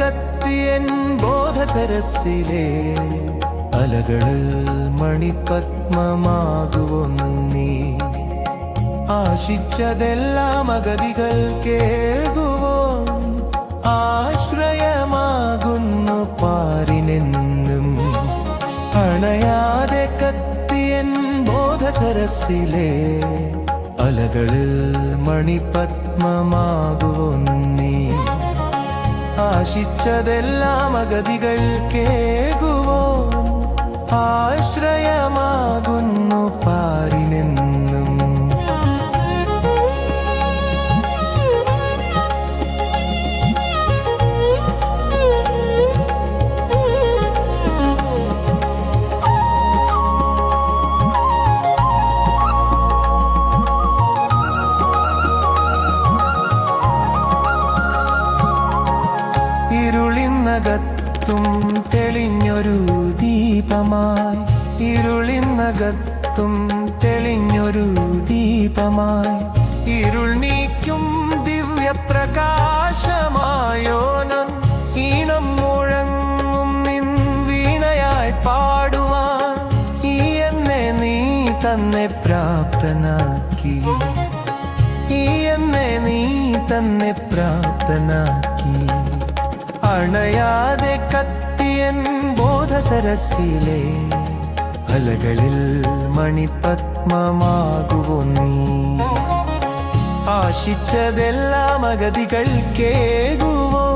കത്തിയൻ ബോധസരസിലെ അലകളിൽ മണിപത്മമാകുവൊന്നീ. ആശിച്ചതെല്ലാം അഗതികൾ കേൾക്കുവോ ആശ്രയമാകുന്നു പാരിനെന്നും. അണയാതെ കത്തിയൻ ബോധസരസിലെ അലകളിൽ മണിപത്മമാകുവൊന്നീ. ആശിച്ചതെല്ലാം അഗതികൾ കേകുവോ ഇരുളിന്നകത്തും തെളിഞ്ഞൊരു ദീപമായി. ഇരുളിന്നകത്തും തെളിഞ്ഞൊരു ദീപമായി. ഇരുൾ നീക്കും ദിവ്യപ്രകാശമായോനം ഈണം മുഴങ്ങും നിൻ വീണയായി പാടുവാൻ. ഈ എന്നെ നീ തന്നെ പ്രാപ്തനാക്കി. ഈ എന്നെ നീ തന്നെ പ്രാപ്തനാക്കി. അണയാതെ കത്തിയൻ ബോധസരസിലെ അലകളിൽ മണിപത്മമാകുവോ നീ? ആശിച്ചതെല്ലാം അഗതികൾ കേകുവോ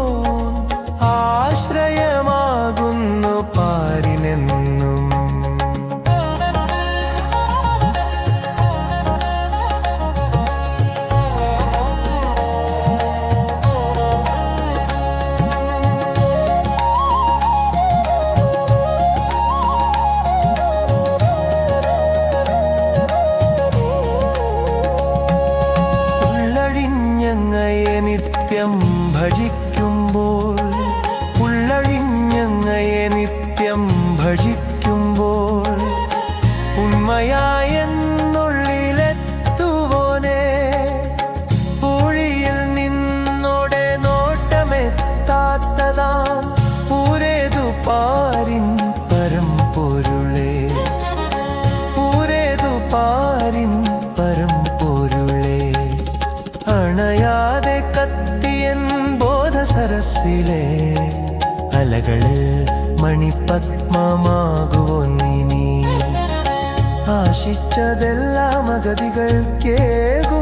ഭജിക്കുമ്പോൾ ഉണ്മയായെന്നുള്ളിലെത്തുവോനെ? പൂഴിയിൽ അണയാതെ കത്തിയൻ ബോധസരസിലെ അലകളിൽ മണിപത്മമാകുവോ നീ? ആശിച്ചതെല്ലാം അഗതികൾ കേകൂ